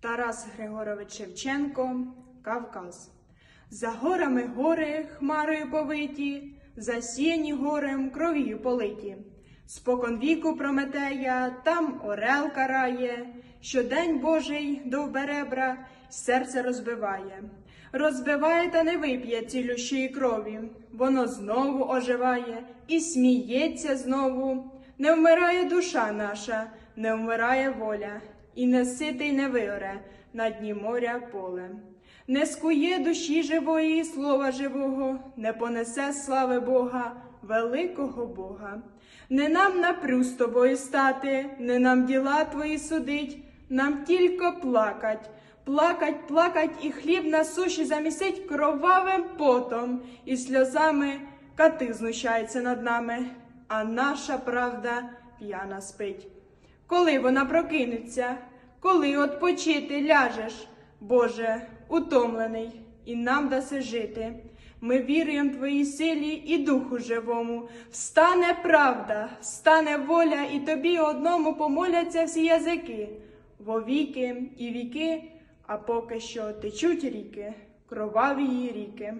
Тарас Григорович Шевченко, Кавказ. За горами гори хмарою повиті, засіяні горем кров'ю политі. Спокон віку Прометея, там орел карає, що день Божий довберебра серце розбиває. Розбиває та не вип'є цілющої крові, воно знову оживає і сміється знову. Не вмирає душа наша, не вмирає воля, і не ситий не виоре на дні моря поле. Не скує душі живої слова живого, не понесе слави Бога, великого Бога. Не нам напрю тобою стати, не нам діла твої судить, нам тільки плакать, плакать, плакать і хліб на суші замісить кровавим потом, і сльозами кати знущаються над нами, а наша правда п'яна спить. Коли вона прокинеться, коли отпочити ляжеш, Боже, утомлений, і нам даси жити. Ми віруємо Твоїй силі і духу живому. Встане правда, встане воля, і тобі одному помоляться всі язики, во віки і віки, а поки що течуть ріки, кроваві її ріки.